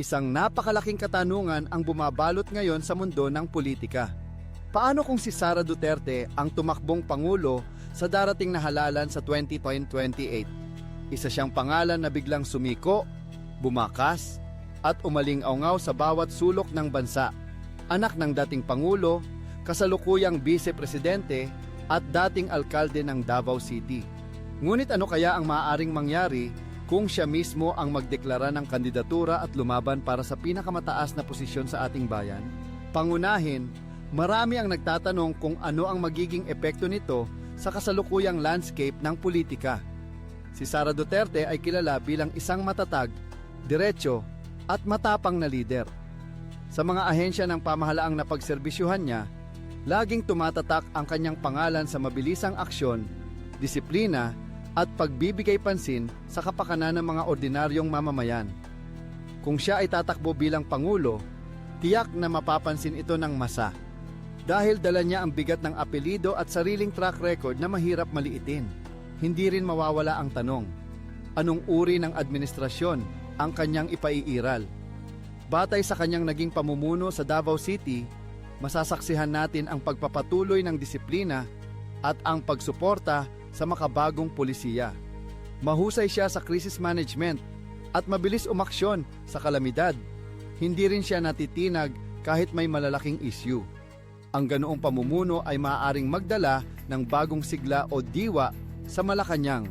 Isang napakalaking katanungan ang bumabalot ngayon sa mundo ng politika. Paano kung si Sara Duterte ang tumakbong pangulo sa darating na halalan sa 2028? Isa siyang pangalan na biglang sumiko, bumakas, at umaling-aungaw sa bawat sulok ng bansa. Anak ng dating pangulo, kasalukuyang vice-presidente at dating alkalde ng Davao City. Ngunit ano kaya ang maaaring mangyari kung siya mismo ang magdeklara ng kandidatura at lumaban para sa pinakamataas na posisyon sa ating bayan? Pangunahin, marami ang nagtatanong kung ano ang magiging epekto nito sa kasalukuyang landscape ng politika. Si Sara Duterte ay kilala bilang isang matatag, diretso, at matapang na lider. Sa mga ahensya ng pamahalaang napagserbisyuhan niya, laging tumatatak ang kanyang pangalan sa mabilisang aksyon, disiplina, at pagbibigay pansin sa kapakanan ng mga ordinaryong mamamayan. Kung siya ay tatakbo bilang pangulo, tiyak na mapapansin ito ng masa. Dahil dala niya ang bigat ng apelido at sariling track record na mahirap maliitin. Hindi rin mawawala ang tanong, anong uri ng administrasyon ang kanyang ipaiiral? Batay sa kanyang naging pamumuno sa Davao City, masasaksihan natin ang pagpapatuloy ng disiplina at ang pagsuporta sa makabagong polisiya. Mahusay siya sa crisis management at mabilis umaksyon sa kalamidad. Hindi rin siya natitinag kahit may malalaking issue. Ang ganoong pamumuno ay maaaring magdala ng bagong sigla o diwa sa Malacanang.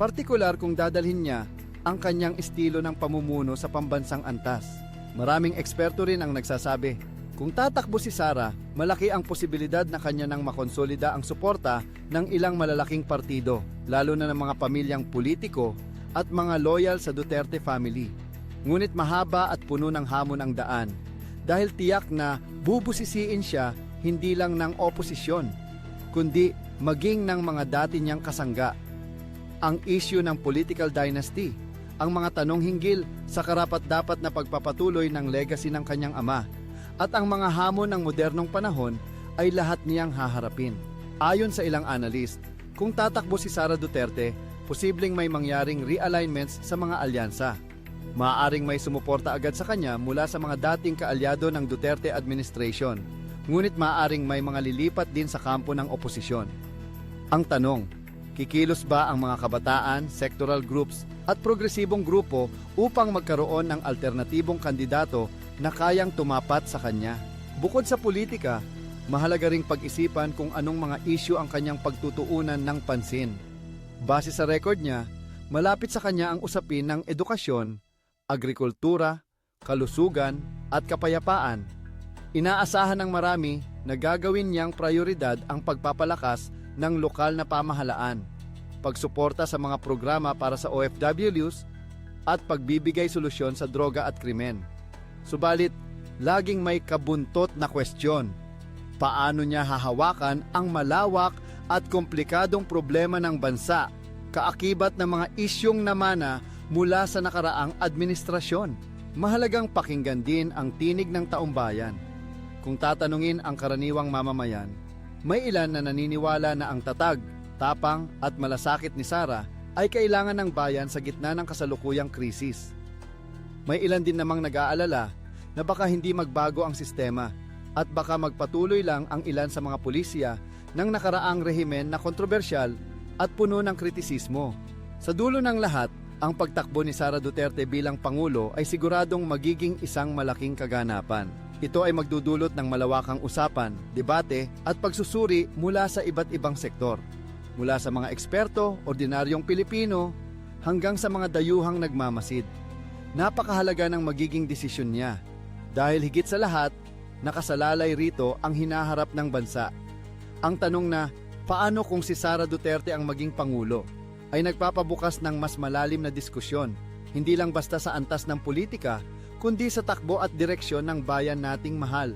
Partikular kung dadalhin niya ang kanyang estilo ng pamumuno sa pambansang antas. Maraming eksperto rin ang nagsasabi, kung tatakbo si Sara, malaki ang posibilidad na kanya nang makonsolida ang suporta ng ilang malalaking partido, lalo na ng mga pamilyang politiko at mga loyal sa Duterte family. Ngunit mahaba at puno ng hamon ang daan dahil tiyak na bubusisiin siya hindi lang ng oposisyon, kundi maging ng mga dati niyang kasangga. Ang issue ng political dynasty, ang mga tanong hinggil sa karapat-dapat na pagpapatuloy ng legacy ng kanyang ama, at ang mga hamon ng modernong panahon ay lahat niyang haharapin. Ayon sa ilang analyst, kung tatakbo si Sara Duterte, posibleng may mangyaring realignments sa mga alyansa. Maaaring may sumuporta agad sa kanya mula sa mga dating kaalyado ng Duterte administration, ngunit maaaring may mga lilipat din sa kampo ng oposisyon. Ang tanong, kikilos ba ang mga kabataan, sectoral groups at progresibong grupo upang magkaroon ng alternatibong kandidato na kayang tumapat sa kanya? Bukod sa politika, mahalaga ring pag-isipan kung anong mga issue ang kanyang pagtutuunan ng pansin. Base sa record niya, malapit sa kanya ang usapin ng edukasyon, agrikultura, kalusugan at kapayapaan. Inaasahan ng marami na gagawin niyang prioridad ang pagpapalakas ng lokal na pamahalaan, pagsuporta sa mga programa para sa OFWs at pagbibigay solusyon sa droga at krimen. Subalit, laging may kabuntot na kwestiyon. Paano niya hahawakan ang malawak at komplikadong problema ng bansa, kaakibat ng mga isyong namana mula sa nakaraang administrasyon? Mahalagang pakinggan din ang tinig ng taumbayan. Kung tatanungin ang karaniwang mamamayan, may ilan na naniniwala na ang tatag, tapang at malasakit ni Sara ay kailangan ng bayan sa gitna ng kasalukuyang krisis. May ilan din namang nag-aalala na baka hindi magbago ang sistema at baka magpatuloy lang ang ilan sa mga pulisya ng nakaraang rehimen na kontrobersyal at puno ng kritisismo. Sa dulo ng lahat, ang pagtakbo ni Sara Duterte bilang Pangulo ay siguradong magiging isang malaking kaganapan. Ito ay magdudulot ng malawakang usapan, debate at pagsusuri mula sa iba't ibang sektor. Mula sa mga eksperto, ordinaryong Pilipino, hanggang sa mga dayuhang nagmamasid. Napakahalaga ng magiging desisyon niya dahil higit sa lahat, nakasalalay rito ang hinaharap ng bansa. Ang tanong na, paano kung si Sara Duterte ang maging Pangulo? ay nagpapabukas ng mas malalim na diskusyon, hindi lang basta sa antas ng politika, kundi sa takbo at direksyon ng bayan nating mahal.